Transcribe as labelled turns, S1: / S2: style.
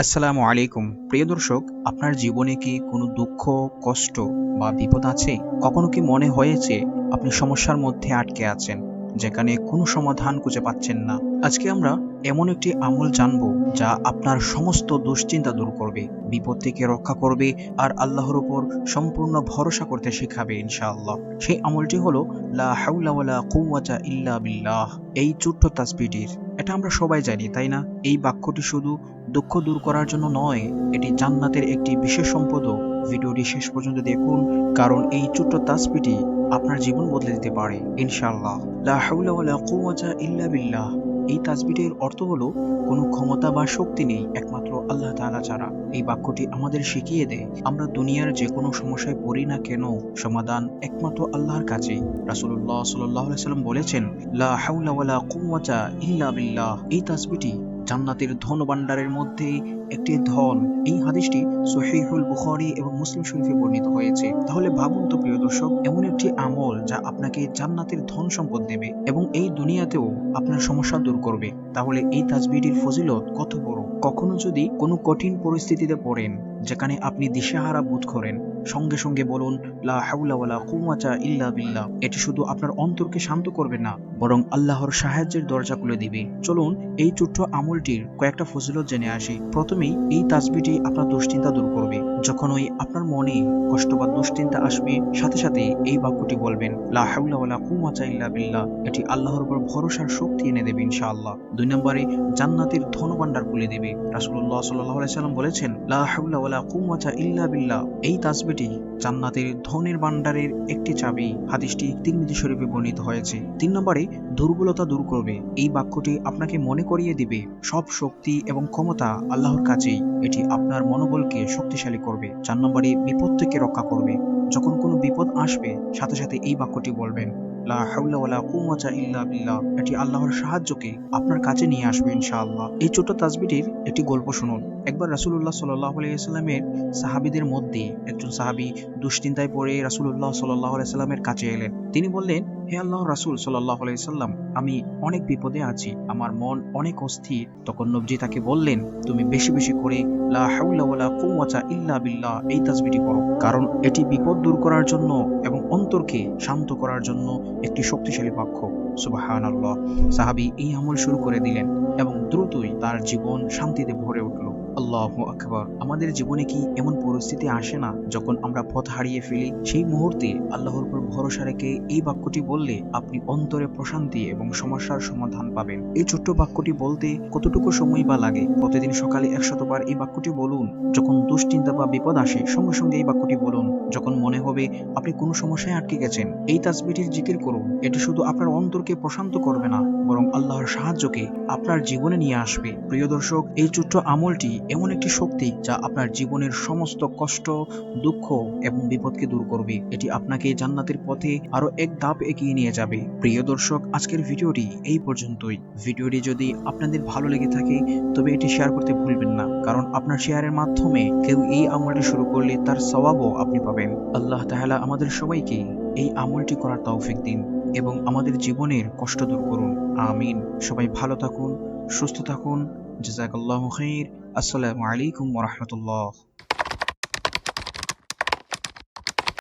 S1: আসসালামু আলাইকুম। প্রিয় দর্শক, আপনার জীবনে কি কোনো দুঃখ, কষ্ট বা বিপদ আছে? কখনো কি মনে হয়েছে আপনি সমস্যার মধ্যে আটকে আছেন? যেখানে কোনো সমাধান খুঁজে পাচ্ছেন না। আজকে আমরা এমন একটি আমল জানব যা আপনার সমস্ত দুশ্চিন্তা দূর করবে, বিপদ থেকে রক্ষা করবে আর আল্লাহর উপর সম্পূর্ণ ভরসা করতে শেখাবে ইনশাআল্লাহ। সেই আমলটি হলো, লা হাওলা ওয়ালা ইল্লা বিল্লাহ। এই ছোট্ট তাসবিটির এটা আমরা সবাই জানি, তাই না? এই বাক্যটি শুধু দুঃখ দূর করার জন্য নয়, এটি জান্নাতের একটি বিশেষ সম্পদও। ভিডিওটি শেষ পর্যন্ত দেখুন, কারণ এই ছোট্ট তাসবিটি আপনার জীবন বদলে দিতে পারে কুওয়াতা ইল্লা বিল্লাহ। এই তাসবিটির অর্থ হলো, কোনো ক্ষমতা বা শক্তি নেই, একমাত্র আল্লাহ তাআলা ছাড়া। এই বাক্যটি আমাদের শিখিয়ে দেয়, আমরা দুনিয়ার যে কোনো সমস্যায় পড়ি না কেন, সমাধান একমাত্র আল্লাহর কাছেই। রাসূলুল্লাহ সাল্লাল্লাহু সাল্লাম বলেছেন, লা হাওলা ওয়ালা ইল্লা বিল্লাহ। এই তাসবিটি জান্নাতের ধন ভাণ্ডারের মধ্যে একটি ধন। এই হাদিসটি সহিহুল বুখারি এবং মুসলিম শরীফে বর্ণিত হয়েছে। তাহলে ভাবুন তো প্রিয় দর্শক, এমন একটি আমল যা আপনাকে জান্নাতের ধন সম্পদ দেবে এবং এই দুনিয়াতেও আপনার সমস্যা দূর করবে। তাহলে এই তাজবিটির ফজিলত কত বড়? কখনো যদি কোনো কঠিন পরিস্থিতিতে পড়েন, যেখানে আপনি দিশেহারা বোধ করেন, সঙ্গে সঙ্গে বলুন, লা এটি শুধু আপনার অন্তরকে শান্ত করবে না, বরং আল্লাহর সাহায্যের দরজা খুলে দিবে। চলুন এই ছোট্ট আমলটির কয়েকটা ফজিলত জেনে আসি। প্রথমেই এই তাসবিটি আপনার দুশ্চিন্তা দূর করবে। যখন ওই আপনার মনে কষ্ট বা দুশ্চিন্তা আসবে, সাথে সাথে এই বাক্যটি বলবেন বিল্লাহ। এটি আল্লাহর উপর ভরসার শক্তি এনে দেবে ইনশাআল্লাহ। দুই নম্বরে, জান্নাতের ধনভাণ্ডার খুলে দেবে। আলাইহি সাল্লাম বলেছেন ইল্লা বিল্লাহ। এই তাসবিটি জান্নাতের ধনের ভাণ্ডারের একটি চাবি। হাদিসটি তিরমিজি শরীফে বর্ণিত হয়েছে। তিন নম্বরে, দুর্বলতা দূর করবে। এই বাক্যটি আপনাকে মনে করিয়ে দিবে। সব শক্তি এবং ক্ষমতা আল্লাহর কাছেই। এটি আপনার মনোবলকে শক্তিশালী করবে। চার নম্বরে বিপদ থেকে রক্ষা করবে। যখন কোনো বিপদ আসবে, সাথে সাথে এই বাক্যটি বলবেন, লা হাওলা ওয়ালা ইল্লা বিল্লাহ। এটি আল্লাহর সাহায্যকে আপনার কাছে নিয়ে আসবে, ইনশাআল্লাহ। এই ছোট্ট তাসবিটির একটি গল্প শুনুন। একবার রাসূলুল্লাহ সাল্লাল্লাহু আলাইহি সাহাবীদের মধ্যে একজন সাহাবী দুশ্চিন্তায় পড়ে রাসূলুল্লাহ সাল্লাল্লাহু আলাইহি কাছে এলেন। তিনি বললেন হে আল্লাহ রাসূল আলাইহি সাল্লাম, আমি অনেক বিপদে আছি। আমার মন অনেক অস্থির। তখন নবজি তাকে বললেন, তুমি বেশি বেশি করে লা হাওলা ওয়ালা ইল্লা বিল্লাহ এই তাসবিহটি করো কারণ এটি বিপদ দূর করার জন্য এবং অন্তরকে শান্ত করার জন্য একটি শক্তিশালী বাক্য। সুবহানাল্লাহ। সাহাবী এই আমল শুরু করে দিলেন এবং দ্রুতই তার জীবন শান্তিতে ভরে উঠল। আল্লাহ আকবর। আমাদের জীবনে কি এমন পরিস্থিতি আসে না যখন আমরা পথ হারিয়ে ফেলি? সেই মুহূর্তে আল্লাহর উপর ভরসা রেখে এই বাক্যটি বললে আপনি অন্তরে প্রশান্তি এবং সমস্যার সমাধান পাবেন। এই ছোট্ট বাক্যটি বলতে কতটুকু সময় বা লাগে? প্রতিদিন সকালে একশতবার এই বাক্যটি বলুন। যখন দুশ্চিন্তা বা বিপদ আসে, সঙ্গে সঙ্গে এই বাক্যটি বলুন। যখন মনে হবে আপনি কোনো সমস্যায় আটকে গেছেন, এই তাসবিটির জিকির করুন। এটি শুধু আপনার অন্তরকে প্রশান্ত করবে না, বরং আল্লাহর সাহায্যকে আপনার জীবনে নিয়ে আসবে। প্রিয় দর্শক, এই ছোট্ট আমলটি এমন একটি শক্তি যা আপনার জীবনের সমস্ত কষ্ট, দুঃখ এবং বিপদকে দূর করবে। এটি আপনাকে জান্নাতের পথে আরও এক ধাপ এগিয়ে নিয়ে যাবে। প্রিয় দর্শক, আজকের ভিডিওটি এই পর্যন্তই। ভিডিওটি যদি আপনাদের ভালো লেগে থাকে, তবে এটি শেয়ার করতে ভুলবেন না। কারণ আপনার শেয়ারের মাধ্যমে কেউ এই আমলটি শুরু করলে তার স্বভাবও আপনি পাবেন। আল্লাহ তাহলা আমাদের সবাইকে এই আমলটি করার তৌফিক দিন এবং আমাদের জীবনের কষ্ট দূর করুন। আমিন। সবাই ভালো থাকুন, সুস্থ থাকুন। جزاك الله خير. السلام عليكم ورحمة الله.